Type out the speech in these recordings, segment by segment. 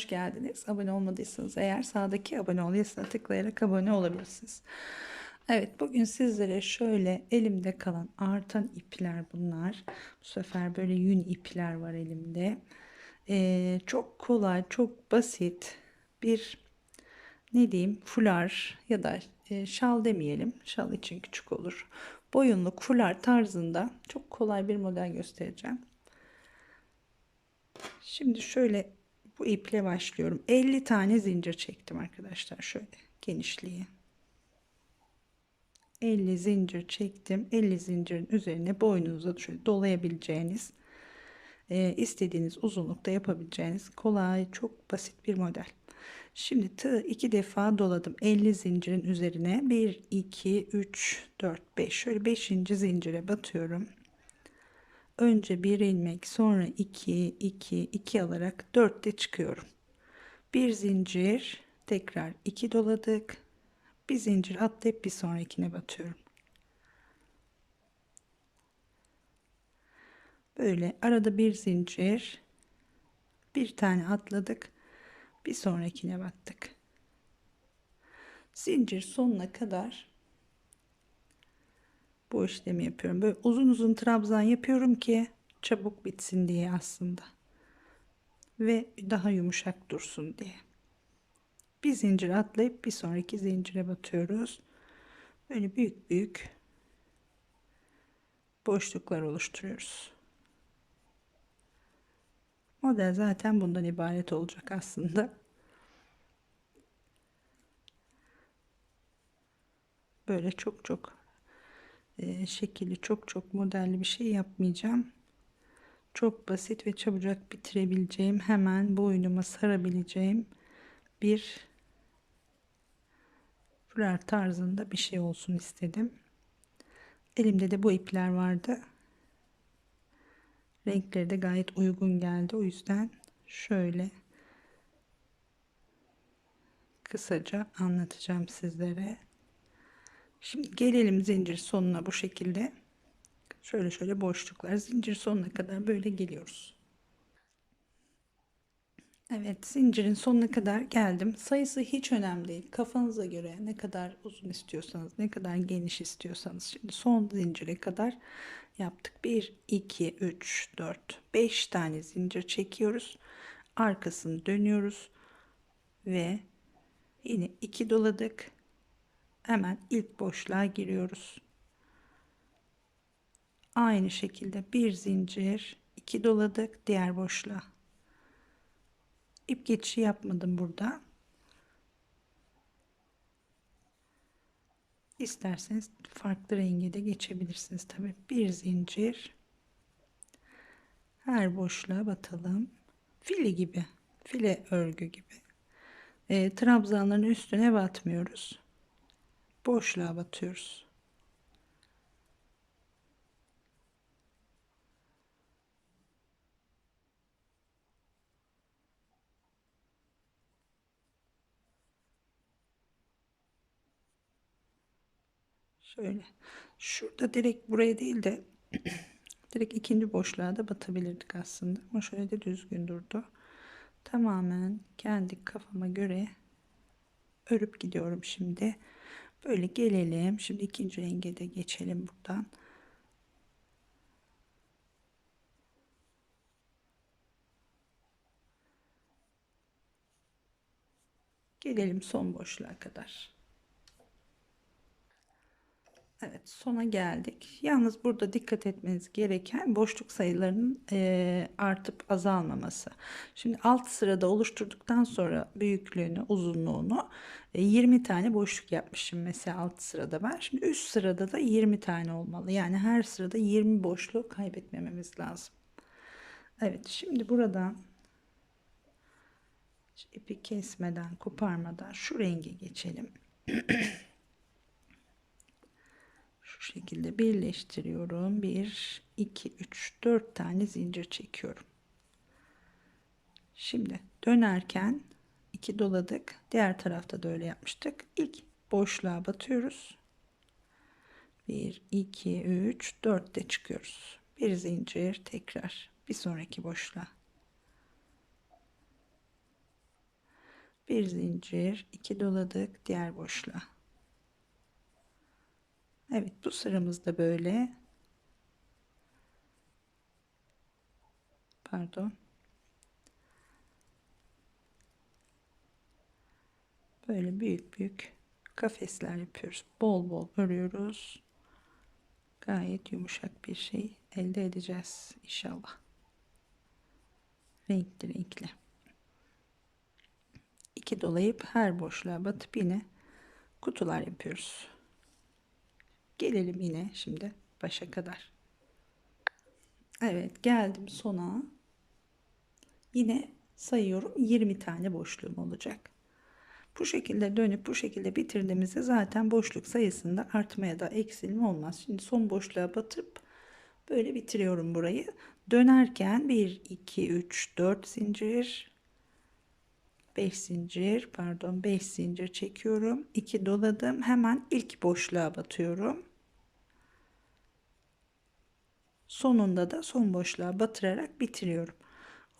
hoş geldiniz. Abone olmadıysanız eğer sağdaki abone ol yazısına tıklayarak abone olabilirsiniz. Evet bugün sizlere şöyle elimde kalan artan ipler bunlar. Bu sefer böyle yün ipler var elimde. Ee, çok kolay, çok basit bir ne diyeyim fular ya da e, şal demeyelim. Şal için küçük olur. Boyunluk fular tarzında çok kolay bir model göstereceğim. Şimdi şöyle bu iple başlıyorum. 50 tane zincir çektim arkadaşlar. Şöyle genişliği. 50 zincir çektim. 50 zincirin üzerine boynunuza şöyle dolayabileceğiniz e, istediğiniz uzunlukta yapabileceğiniz kolay çok basit bir model. Şimdi tığ iki defa doladım. 50 zincirin üzerine 1 2 3 4 5 şöyle 5. zincire batıyorum. Önce bir ilmek sonra 2 2 2 alarak 4'te çıkıyorum. Bir zincir tekrar 2 doladık. Bir zincir atlayıp bir sonrakine batıyorum. Böyle arada bir zincir bir tane atladık. Bir sonrakine battık. Zincir sonuna kadar bu işlemi yapıyorum. Böyle uzun uzun trabzan yapıyorum ki çabuk bitsin diye aslında. Ve daha yumuşak dursun diye. Bir zincir atlayıp bir sonraki zincire batıyoruz. Böyle büyük büyük boşluklar oluşturuyoruz. Model zaten bundan ibaret olacak aslında. Böyle çok çok e, şekilli çok çok modelli bir şey yapmayacağım. Çok basit ve çabucak bitirebileceğim hemen boynuma sarabileceğim bir fular tarzında bir şey olsun istedim. Elimde de bu ipler vardı. Renkleri de gayet uygun geldi. O yüzden şöyle kısaca anlatacağım sizlere. Şimdi gelelim zincir sonuna bu şekilde. Şöyle şöyle boşluklar. Zincir sonuna kadar böyle geliyoruz. Evet zincirin sonuna kadar geldim. Sayısı hiç önemli değil. Kafanıza göre ne kadar uzun istiyorsanız, ne kadar geniş istiyorsanız. Şimdi son zincire kadar yaptık. 1, 2, 3, 4, 5 tane zincir çekiyoruz. Arkasını dönüyoruz. Ve yine 2 doladık hemen ilk boşluğa giriyoruz. Aynı şekilde bir zincir, iki doladık diğer boşluğa. İp geçişi yapmadım burada. İsterseniz farklı renge de geçebilirsiniz tabi. Bir zincir. Her boşluğa batalım. File gibi, file örgü gibi. E, trabzanların üstüne batmıyoruz boşluğa batıyoruz. Şöyle şurada direkt buraya değil de direkt ikinci boşluğa da batabilirdik aslında ama şöyle de düzgün durdu. Tamamen kendi kafama göre örüp gidiyorum şimdi. Böyle gelelim. Şimdi ikinci renge de geçelim buradan. Gelelim son boşluğa kadar. Evet sona geldik. Yalnız burada dikkat etmeniz gereken boşluk sayılarının e, artıp azalmaması. Şimdi alt sırada oluşturduktan sonra büyüklüğünü, uzunluğunu e, 20 tane boşluk yapmışım mesela alt sırada ben. Şimdi üst sırada da 20 tane olmalı. Yani her sırada 20 boşluğu kaybetmememiz lazım. Evet şimdi buradan ipi kesmeden, koparmadan şu renge geçelim. şu şekilde birleştiriyorum. 1 2 3 4 tane zincir çekiyorum. Şimdi dönerken 2 doladık. Diğer tarafta da öyle yapmıştık. İlk boşluğa batıyoruz. 1 2 3 4 de çıkıyoruz. Bir zincir tekrar bir sonraki boşluğa. Bir zincir iki doladık. Diğer boşluğa Evet bu sıramızda böyle. Pardon. Böyle büyük büyük kafesler yapıyoruz. Bol bol örüyoruz. Gayet yumuşak bir şey elde edeceğiz inşallah. Renkli renkli. İki dolayıp her boşluğa batıp yine kutular yapıyoruz gelelim yine şimdi başa kadar Evet geldim sona yine sayıyorum 20 tane boşluğum olacak bu şekilde dönüp bu şekilde bitirdiğimizde zaten boşluk sayısında artmaya da eksilme olmaz. Şimdi son boşluğa batıp böyle bitiriyorum burayı. Dönerken 1, 2, 3, 4 zincir, 5 zincir, pardon 5 zincir çekiyorum. 2 doladım. Hemen ilk boşluğa batıyorum. Sonunda da son boşluğa batırarak bitiriyorum.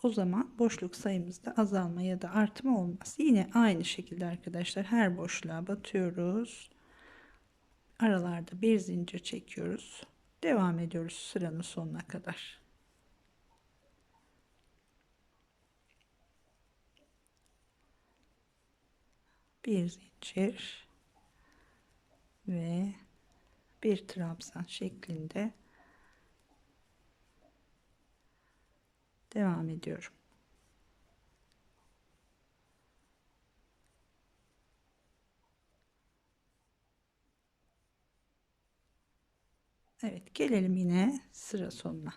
O zaman boşluk sayımızda azalma ya da artma olmaz. Yine aynı şekilde arkadaşlar her boşluğa batıyoruz. Aralarda bir zincir çekiyoruz. Devam ediyoruz sıranın sonuna kadar. Bir zincir ve bir trabzan şeklinde devam ediyorum. Evet gelelim yine sıra sonuna.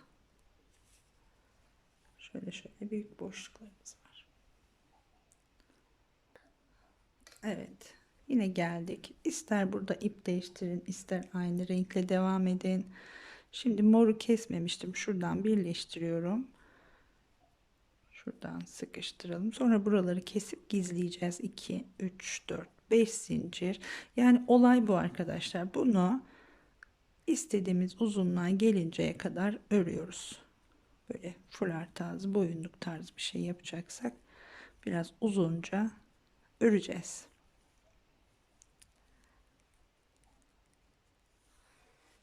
Şöyle şöyle büyük boşluklarımız var. Evet yine geldik. İster burada ip değiştirin ister aynı renkle devam edin. Şimdi moru kesmemiştim. Şuradan birleştiriyorum. Şuradan sıkıştıralım. Sonra buraları kesip gizleyeceğiz. 2, 3, 4, 5 zincir. Yani olay bu arkadaşlar. Bunu istediğimiz uzunluğa gelinceye kadar örüyoruz. Böyle fular tarzı, boyunluk tarzı bir şey yapacaksak biraz uzunca öreceğiz.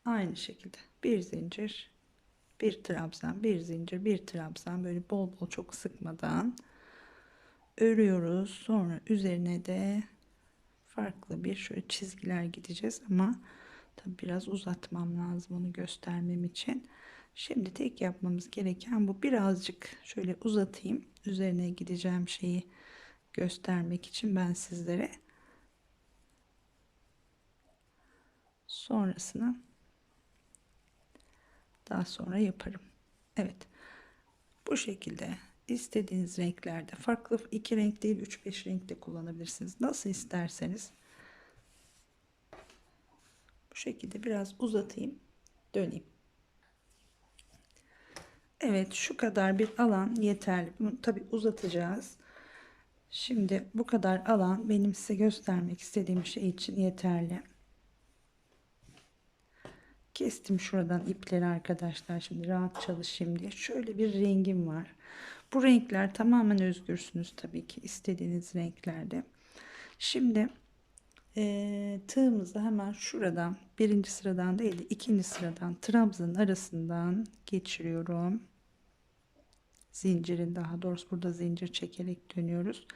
Aynı şekilde bir zincir bir trabzan bir zincir bir trabzan. Böyle bol bol çok sıkmadan örüyoruz. Sonra üzerine de farklı bir şöyle çizgiler gideceğiz ama tabi biraz uzatmam lazım onu göstermem için. Şimdi tek yapmamız gereken bu. Birazcık şöyle uzatayım. Üzerine gideceğim şeyi göstermek için ben sizlere. Sonrasını daha sonra yaparım. Evet. Bu şekilde istediğiniz renklerde farklı iki renk değil 3-5 renk de kullanabilirsiniz. Nasıl isterseniz. Bu şekilde biraz uzatayım. Döneyim. Evet şu kadar bir alan yeterli. Bunu tabi uzatacağız. Şimdi bu kadar alan benim size göstermek istediğim şey için yeterli. Kestim şuradan ipleri arkadaşlar. Şimdi rahat çalışayım diye. Şöyle bir rengim var. Bu renkler tamamen özgürsünüz tabii ki. istediğiniz renklerde. Şimdi e, tığımızı hemen şuradan birinci sıradan değil de ikinci sıradan trabzanın arasından geçiriyorum. Zincirin daha doğrusu burada zincir çekerek dönüyoruz.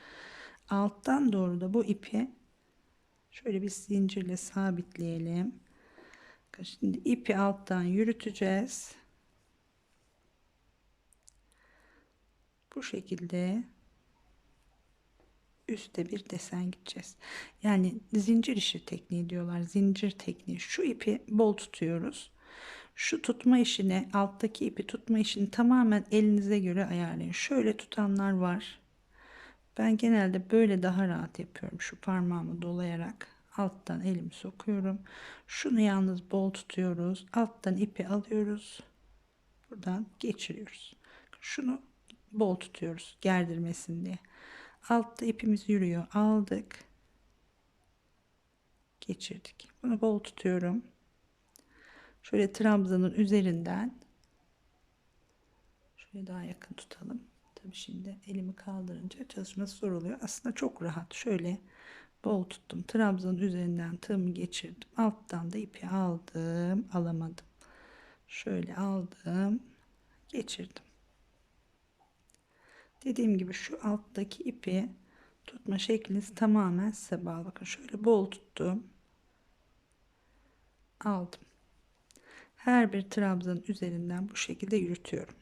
Alttan doğru da bu ipi şöyle bir zincirle sabitleyelim. Şimdi ipi alttan yürüteceğiz. Bu şekilde üstte bir desen gideceğiz. Yani zincir işi tekniği diyorlar. Zincir tekniği. Şu ipi bol tutuyoruz. Şu tutma işini, alttaki ipi tutma işini tamamen elinize göre ayarlayın. Şöyle tutanlar var. Ben genelde böyle daha rahat yapıyorum. Şu parmağımı dolayarak alttan elimi sokuyorum. Şunu yalnız bol tutuyoruz. Alttan ipi alıyoruz. Buradan geçiriyoruz. Şunu bol tutuyoruz gerdirmesin diye. Altta ipimiz yürüyor. Aldık. Geçirdik. Bunu bol tutuyorum. Şöyle trabzanın üzerinden şöyle daha yakın tutalım. Tabii şimdi elimi kaldırınca çalışması zor oluyor. Aslında çok rahat. Şöyle bol tuttum. Trabzanın üzerinden tığımı geçirdim. Alttan da ipi aldım. Alamadım. Şöyle aldım. Geçirdim. Dediğim gibi şu alttaki ipi tutma şekliniz tamamen size bağlı. Bakın şöyle bol tuttum. Aldım. Her bir trabzanın üzerinden bu şekilde yürütüyorum.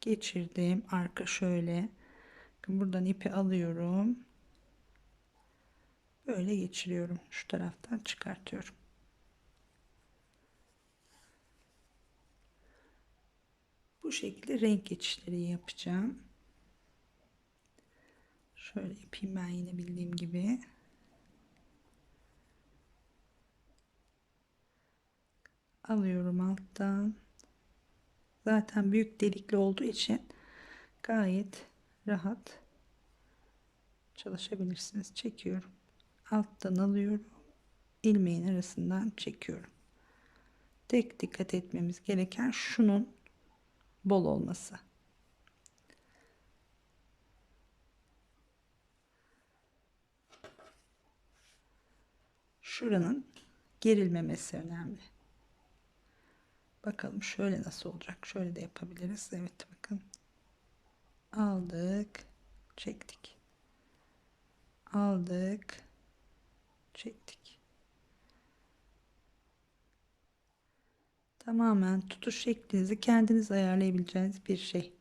Geçirdim. Arka şöyle. Buradan ipi alıyorum. Böyle geçiriyorum. Şu taraftan çıkartıyorum. Bu şekilde renk geçişleri yapacağım. Şöyle yapayım ben yine bildiğim gibi. Alıyorum alttan. Zaten büyük delikli olduğu için gayet rahat çalışabilirsiniz. Çekiyorum. Alttan alıyorum. ilmeğin arasından çekiyorum. Tek dikkat etmemiz gereken şunun bol olması. Şuranın gerilmemesi önemli. Bakalım şöyle nasıl olacak. Şöyle de yapabiliriz. Evet bakın. Aldık. Çektik. Aldık. Çektik. Tamamen tutuş şeklinizi kendiniz ayarlayabileceğiniz bir şey.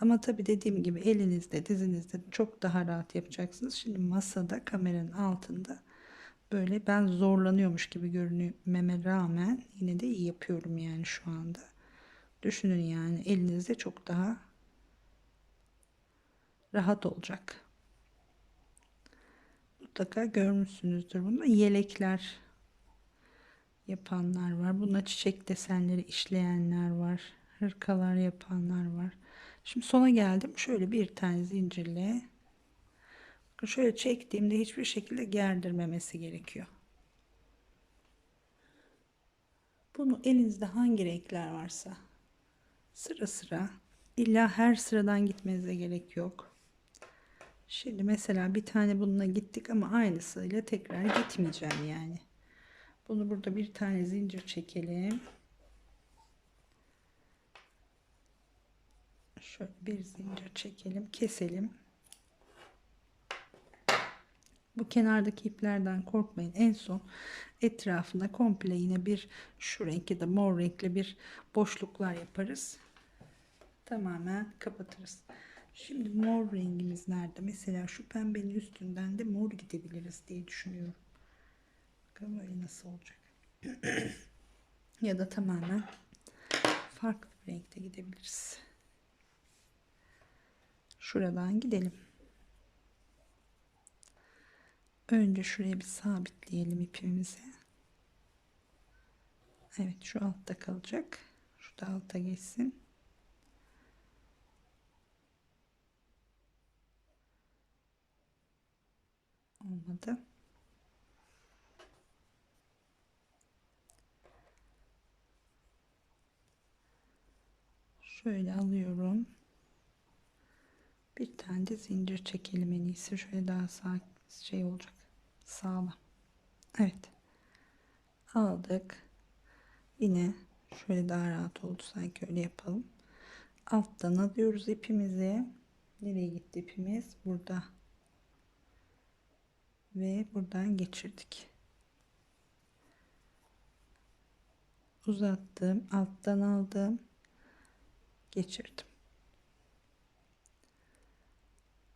Ama tabi dediğim gibi elinizde dizinizde çok daha rahat yapacaksınız. Şimdi masada kameranın altında böyle ben zorlanıyormuş gibi görünmeme rağmen yine de iyi yapıyorum yani şu anda. Düşünün yani elinizde çok daha rahat olacak. Mutlaka görmüşsünüzdür bunu. Yelekler yapanlar var. Buna çiçek desenleri işleyenler var. Hırkalar yapanlar var. Şimdi sona geldim. Şöyle bir tane zincirle şöyle çektiğimde hiçbir şekilde gerdirmemesi gerekiyor. Bunu elinizde hangi renkler varsa sıra sıra illa her sıradan gitmenize gerek yok. Şimdi mesela bir tane bununla gittik ama aynısıyla tekrar gitmeyeceğim yani. Bunu burada bir tane zincir çekelim. Şöyle bir zincir çekelim, keselim. Bu kenardaki iplerden korkmayın. En son etrafına komple yine bir şu renk ya da mor renkli bir boşluklar yaparız. Tamamen kapatırız. Şimdi mor rengimiz nerede? Mesela şu pembenin üstünden de mor gidebiliriz diye düşünüyorum. Bakalım öyle nasıl olacak. ya da tamamen farklı bir renkte gidebiliriz. Şuradan gidelim. Önce şuraya bir sabitleyelim ipimizi. Evet şu altta kalacak. Şu da alta geçsin. Olmadı. Şöyle alıyorum. Bir tane de zincir çekelim en iyisi. Şöyle daha sağ şey olacak. Sağlam. Evet. Aldık. Yine şöyle daha rahat oldu sanki öyle yapalım. Alttan alıyoruz ipimizi. Nereye gitti ipimiz? Burada. Ve buradan geçirdik. Uzattım. Alttan aldım. Geçirdim.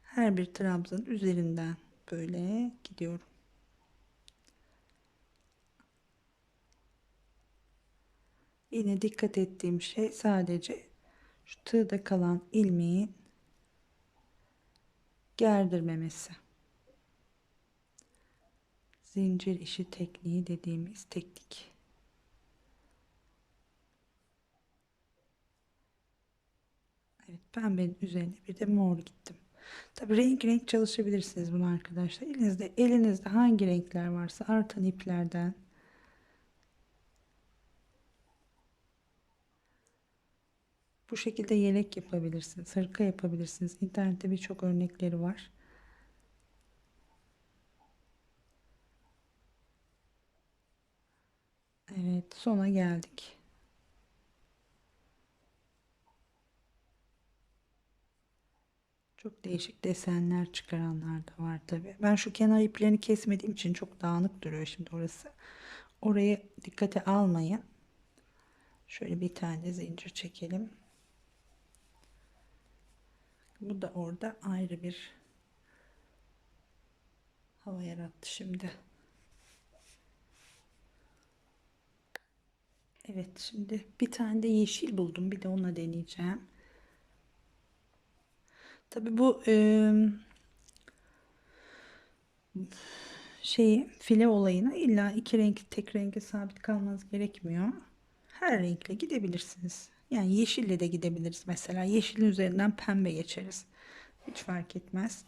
Her bir trabzan üzerinden böyle gidiyorum. Yine dikkat ettiğim şey sadece şu tığda kalan ilmeğin gerdirmemesi. Zincir işi tekniği dediğimiz teknik. Evet pembenin üzerine bir de mor gittim. Tabi renk renk çalışabilirsiniz bunu arkadaşlar. Elinizde elinizde hangi renkler varsa artan iplerden Bu şekilde yelek yapabilirsiniz, hırka yapabilirsiniz. İnternette birçok örnekleri var. Evet, sona geldik. Çok değişik desenler çıkaranlar da var tabi. Ben şu kenar iplerini kesmediğim için çok dağınık duruyor şimdi orası. Orayı dikkate almayın. Şöyle bir tane zincir çekelim. Bu da orada ayrı bir hava yarattı şimdi. Evet şimdi bir tane de yeşil buldum. Bir de onunla deneyeceğim. Tabi bu e, şeyi file olayına illa iki renk tek renge sabit kalmanız gerekmiyor. Her renkle gidebilirsiniz. Yani yeşille de gidebiliriz mesela. Yeşilin üzerinden pembe geçeriz. Hiç fark etmez.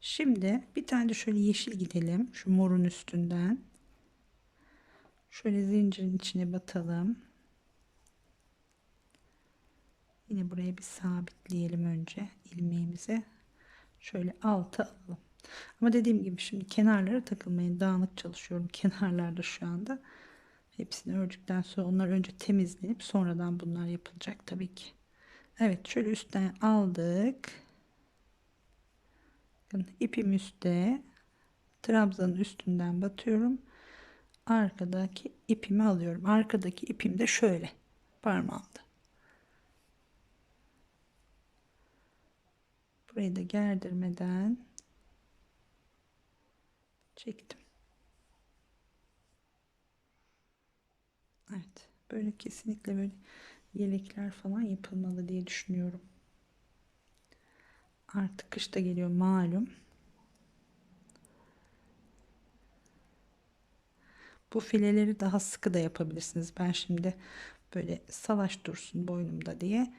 Şimdi bir tane de şöyle yeşil gidelim. Şu morun üstünden. Şöyle zincirin içine batalım. Yine buraya bir sabitleyelim önce ilmeğimizi. Şöyle alta alalım. Ama dediğim gibi şimdi kenarlara takılmayın. Dağınık çalışıyorum kenarlarda şu anda. Hepsini ördükten sonra onlar önce temizlenip sonradan bunlar yapılacak tabii ki. Evet şöyle üstten aldık. Bakın ipim üstte. Trabzanın üstünden batıyorum. Arkadaki ipimi alıyorum. Arkadaki ipim de şöyle parmağımda. Burayı da gerdirmeden çektim. Evet. Böyle kesinlikle böyle yelekler falan yapılmalı diye düşünüyorum. Artık kış da geliyor malum. Bu fileleri daha sıkı da yapabilirsiniz. Ben şimdi böyle salaş dursun boynumda diye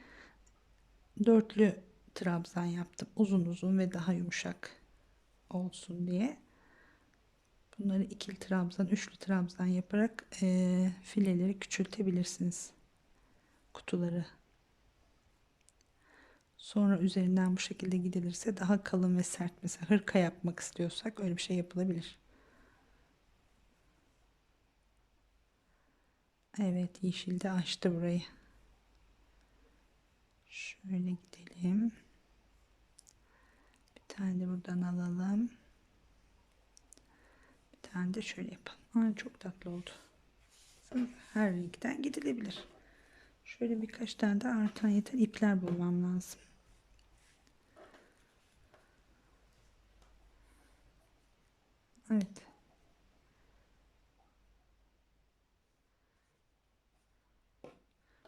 dörtlü trabzan yaptım. Uzun uzun ve daha yumuşak olsun diye. Bunları ikili trabzan, üçlü trabzan yaparak e, fileleri küçültebilirsiniz. Kutuları. Sonra üzerinden bu şekilde gidilirse daha kalın ve sert mesela hırka yapmak istiyorsak öyle bir şey yapılabilir. Evet yeşil de açtı burayı. Şöyle gidelim. Tane de buradan alalım. Bir tane de şöyle yapalım. Aa, çok tatlı oldu. Her renkten gidilebilir. Şöyle birkaç tane de artan yeter ipler bulmam lazım. Evet.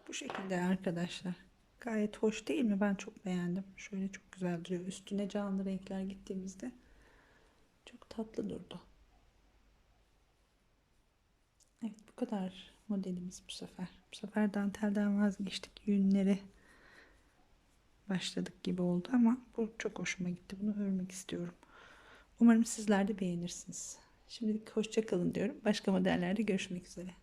Bu şekilde arkadaşlar. Gayet hoş değil mi? Ben çok beğendim. Şöyle çok güzel duruyor. Üstüne canlı renkler gittiğimizde çok tatlı durdu. Evet bu kadar modelimiz bu sefer. Bu sefer dantelden vazgeçtik. Yünleri başladık gibi oldu ama bu çok hoşuma gitti. Bunu örmek istiyorum. Umarım sizler de beğenirsiniz. Şimdilik hoşça kalın diyorum. Başka modellerde görüşmek üzere.